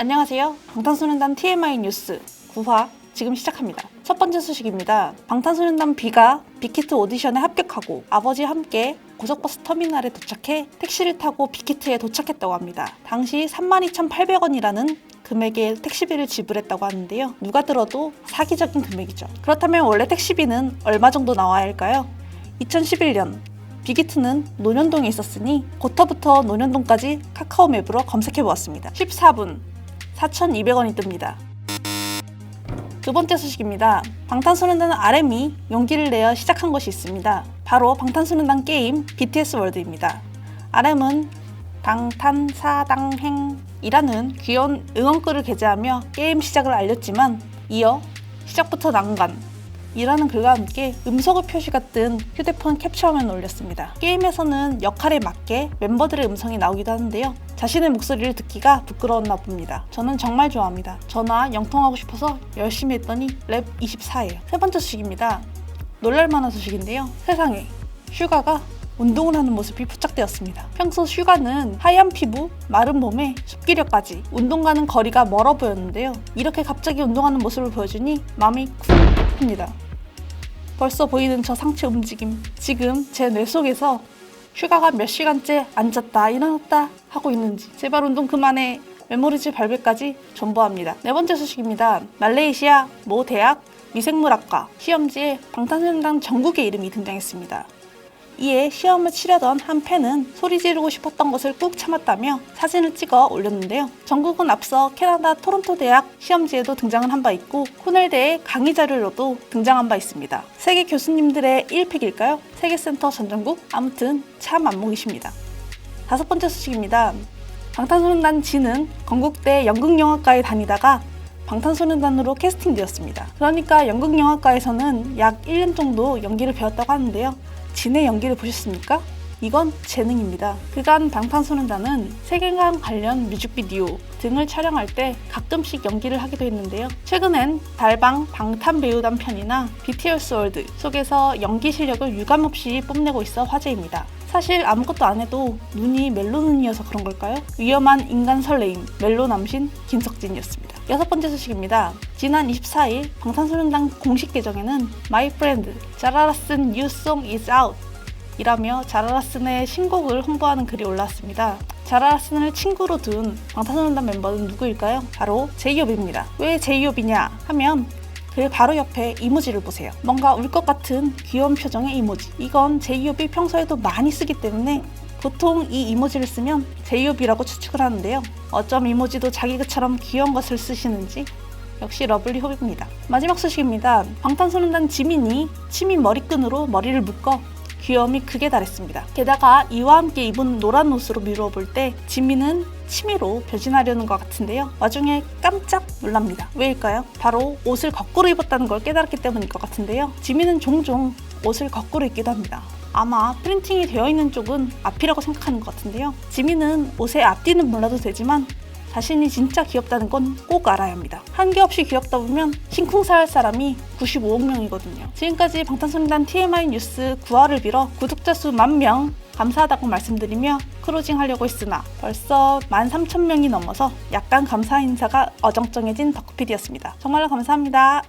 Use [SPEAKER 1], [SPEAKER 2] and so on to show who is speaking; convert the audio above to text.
[SPEAKER 1] 안녕하세요. 방탄소년단 TMI 뉴스 9화 지금 시작합니다. 첫 번째 소식입니다. 방탄소년단 B가 빅히트 오디션에 합격하고 아버지와 함께 고속버스 터미널에 도착해 택시를 타고 빅히트에 도착했다고 합니다. 당시 32,800원이라는 금액의 택시비를 지불했다고 하는데요. 누가 들어도 사기적인 금액이죠. 그렇다면 원래 택시비는 얼마 정도 나와야 할까요? 2011년 빅히트는 논현동에 있었으니 고터부터 논현동까지 카카오맵으로 검색해 보았습니다. 14분 4,200원이 뜹니다. 두 번째 소식입니다. 방탄소년단 RM이 용기를 내어 시작한 것이 있습니다. 바로 방탄소년단 게임 BTS 월드입니다. RM은 방탄사당행이라는 귀여운 응원글을 게재하며 게임 시작을 알렸지만 이어 시작부터 난간 이라는 글과 함께 음성어 표시가 뜬 휴대폰 캡처화면을 올렸습니다. 게임에서는 역할에 맞게 멤버들의 음성이 나오기도 하는데요. 자신의 목소리를 듣기가 부끄러웠나 봅니다. 저는 정말 좋아합니다. 전화 영통하고 싶어서 열심히 했더니 랩 24예요. 세 번째 소식입니다. 놀랄만한 소식인데요. 세상에 슈가가 운동을 하는 모습이 포착되었습니다. 평소 슈가는 하얀 피부, 마른 몸에 숲기력까지 운동 가는 거리가 멀어 보였는데요. 이렇게 갑자기 운동하는 모습을 보여주니 마음이 쿵 합니다. 벌써 보이는 저 상체 움직임. 지금 제 뇌 속에서 슈가가 몇 시간째 앉았다 일어났다 하고 있는지 제발 운동 그만해 메모리즈 발배까지 존버합니다. 네 번째 소식입니다. 말레이시아 모 대학 미생물학과 시험지에 방탄소년단 전국의 이름이 등장했습니다. 이에 시험을 치려던 한 팬은 소리 지르고 싶었던 것을 꾹 참았다며 사진을 찍어 올렸는데요. 전국은 앞서 캐나다 토론토 대학 시험지에도 등장을 한 바 있고 코넬대의 강의 자료로도 등장한 바 있습니다. 세계 교수님들의 1픽일까요? 세계센터 전전국? 아무튼 참 안목이십니다. 다섯 번째 소식입니다. 방탄소년단 지는 건국대 연극영화과에 다니다가 방탄소년단으로 캐스팅되었습니다. 그러니까 연극영화과에서는 약 1년 정도 연기를 배웠다고 하는데요. 진의 연기를 보셨습니까? 이건 재능입니다. 그간 방탄소년단은 세계관 관련 뮤직비디오 등을 촬영할 때 가끔씩 연기를 하기도 했는데요. 최근엔 달방 방탄배우단 편이나 BTS 월드 속에서 연기 실력을 유감없이 뽐내고 있어 화제입니다. 사실 아무것도 안 해도 눈이 멜로 눈이어서 그런 걸까요? 위험한 인간 설레임 멜로 남신 김석진이었습니다. 여섯 번째 소식입니다. 지난 24일 방탄소년단 공식 계정에는 My Friend, 자라라슨 New Song is Out 이라며 자라라슨의 신곡을 홍보하는 글이 올라왔습니다. 자라라슨을 친구로 둔 방탄소년단 멤버는 누구일까요? 바로 제이홉입니다. 왜 제이홉이냐 하면 그 바로 옆에 이모지를 보세요. 뭔가 울 것 같은 귀여운 표정의 이모지. 이건 제이홉이 평소에도 많이 쓰기 때문에 보통 이 이모지를 쓰면 제이홉이라고 추측을 하는데요. 어쩜 이모지도 자기 그처럼 귀여운 것을 쓰시는지 역시 러블리 홉입니다. 마지막 소식입니다. 방탄소년단 지민이 치미 머리끈으로 머리를 묶어 귀여움이 극에 달했습니다. 게다가 이와 함께 입은 노란 옷으로 미루어 볼 때 지민은 치미로 변신하려는 것 같은데요. 와중에 깜짝 놀랍니다. 왜일까요? 바로 옷을 거꾸로 입었다는 걸 깨달았기 때문일 것 같은데요. 지민은 종종 옷을 거꾸로 입기도 합니다. 아마 프린팅이 되어 있는 쪽은 앞이라고 생각하는 것 같은데요. 지민은 옷의 앞뒤는 몰라도 되지만 자신이 진짜 귀엽다는 건 꼭 알아야 합니다. 한게 없이 귀엽다 보면 심쿵살 사람이 95억 명이거든요. 지금까지 방탄소년단 TMI 뉴스 9화를 빌어 구독자 수 만 명 감사하다고 말씀드리며 크로징 하려고 했으나 벌써 13,000명이 넘어서 약간 감사 인사가 어정쩡해진 덕후피디였습니다. 정말로 감사합니다.